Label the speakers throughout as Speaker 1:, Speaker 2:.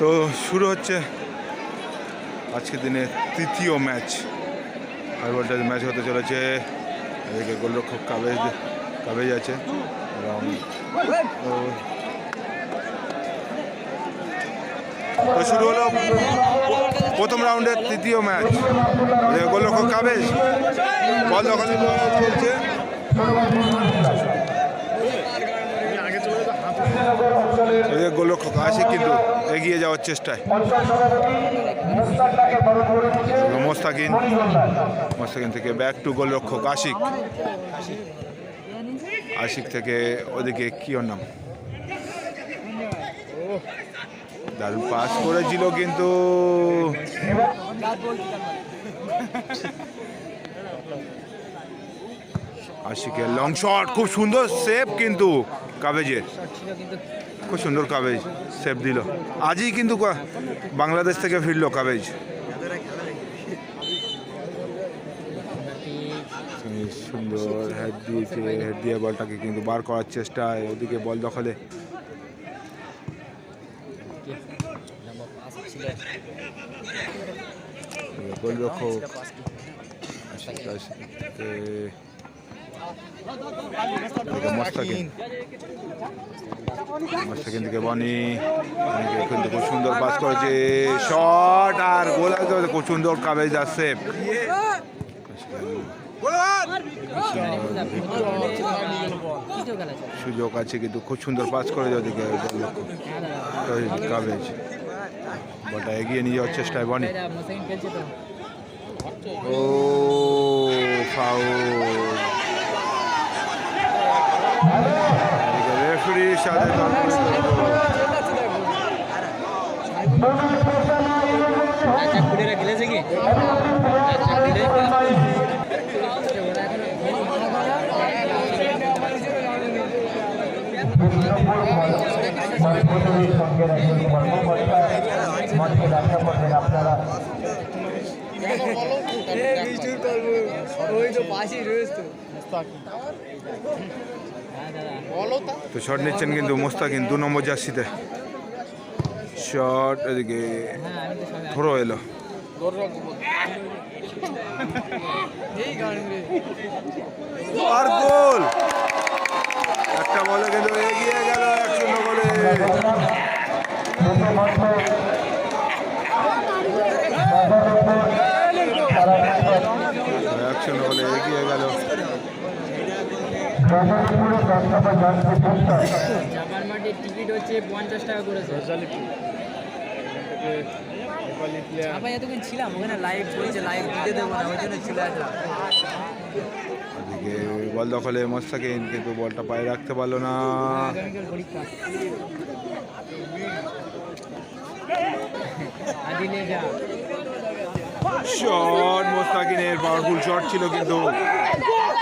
Speaker 1: তো শুরু হচ্ছে আজকের দিনে তৃতীয় ম্যাচ। আর ম্যাচ হতে চলেছে। এদিকে গোলরক্ষক কাবেজ কাবেজ আছে। এবং তো শুরু হলো প্রথম রাউন্ডের তৃতীয় ম্যাচ। গোলরক্ষক কাবেজ বল দখলে চলছে এদিকে গোলরক্ষক আসে কিন্তু এগিয়ে যাওয়ার চেষ্টায়। মোস্তাকিন মোস্তাকিন থেকে ব্যাক টু গোলরক্ষক আশিক। আশিক থেকে ওদিকে কি ওর নাম দারুণ পাস করেছিল কিন্তু। আশিকের লং শট খুব সুন্দর সেভ কিন্তু। কাবেজের খুব সুন্দর কাবেজ সেভ দিল। আজই কিন্তু বাংলাদেশ থেকে ফিরলো কাবেজ। সুন্দর হেড দিয়েছে, হেড দিয়ে বলটাকে কিন্তু বার করার চেষ্টায়, ওদিকে বল দখলে। গোলরক্ষক খুব সুন্দর পাস করেছে আর খুব সুন্দর কাবেজ সুযোগ আছে কিন্তু খুব সুন্দর পাস করে কাবেজ এগিয়ে নিয়ে যাওয়ার চেষ্টায় বনি ও ফাউল রেফারির সাথে
Speaker 2: আচ্ছা কুড়িরা
Speaker 1: তো শট নিচ্ছেন কিন্তু মোস্তাকিন দু নম্বর জার্সিতে। শট এদিকে থ্রো এলো। আর একটা বলে কিন্তু এগিয়ে গেল এক এগিয়ে গেল।
Speaker 2: টিকিট হচ্ছে পঞ্চাশ টাকা করেছে আমি এতক্ষণ ছিলাম ওখানে লাইভ চলছে লাইভ দিতে দেবো না ওই জন্য চলে
Speaker 1: এদিকে বল দখলে মোস্তাকিন কিন্তু বলটা পায়ে রাখতে পারল না। শট মোস্তাকিনের পাওয়ারফুল শট ছিল কিন্তু।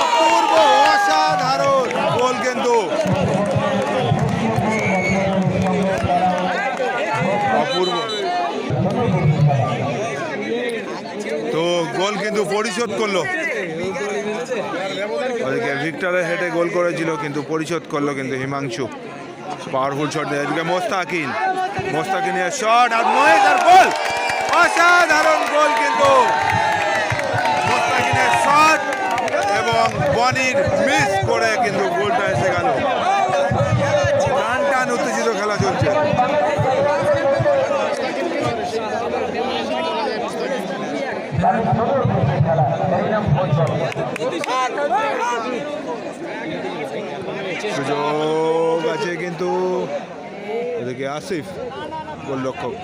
Speaker 1: অপূর্ব অসাধারণ গোল কিন্তু অপূর্ব তো গোল কিন্তু পরিশোধ করল। ওদিকে ভিক্টরের গোল করেছিল, কিন্তু পরিশোধ করল কিন্তু হিমাংশু। পাওয়ারফুল শট এদিকে মোস্তাকিন মোস্তাকিনের শট আর মহেশ গোল। অসাধারণ গোল কিন্তু। মোস্তাকিনের শট এবং বনির মিস করে কিন্তু গোলটা এসে গেল। টান টান উত্তেজিত খেলা চলছে। সুযোগ আছে কিন্তু। এদিকে আসিফ গোলরক্ষক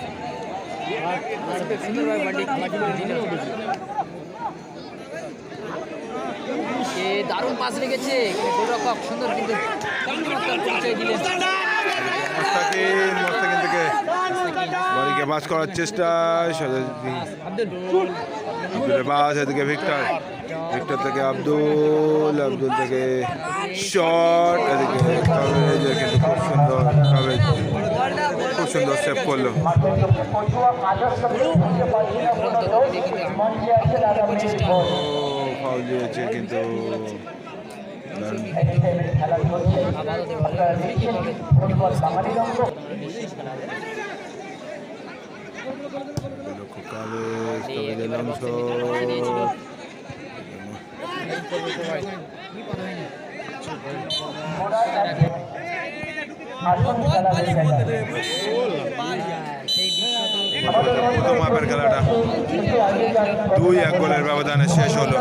Speaker 2: সুন্দরভাবে বাড়ি দারুণ পাস রেখেছে গোলরক্ষক সুন্দর কিন্তু চমৎকার পরিচয় দিলেন।
Speaker 1: মোস্তাকিন মোস্তাকিন থেকে বলিকে পাস করার চেষ্টা
Speaker 2: আব্দুল
Speaker 1: আব্দুলের পাস এদিকে ভিক্টর। ভিক্টর থেকে আব্দুল আব্দুল থেকে শট এদিকে কিন্তু খুব সুন্দর খুব সুন্দর সেভ করল ও ফাউল দিয়েছে কিন্তু দারুণ। লক্ষ্য কাবেজ কাবেজের অংশ প্রথম মাপের খেলাটা। দুই এক গোলের ব্যবধানে শেষ হলো।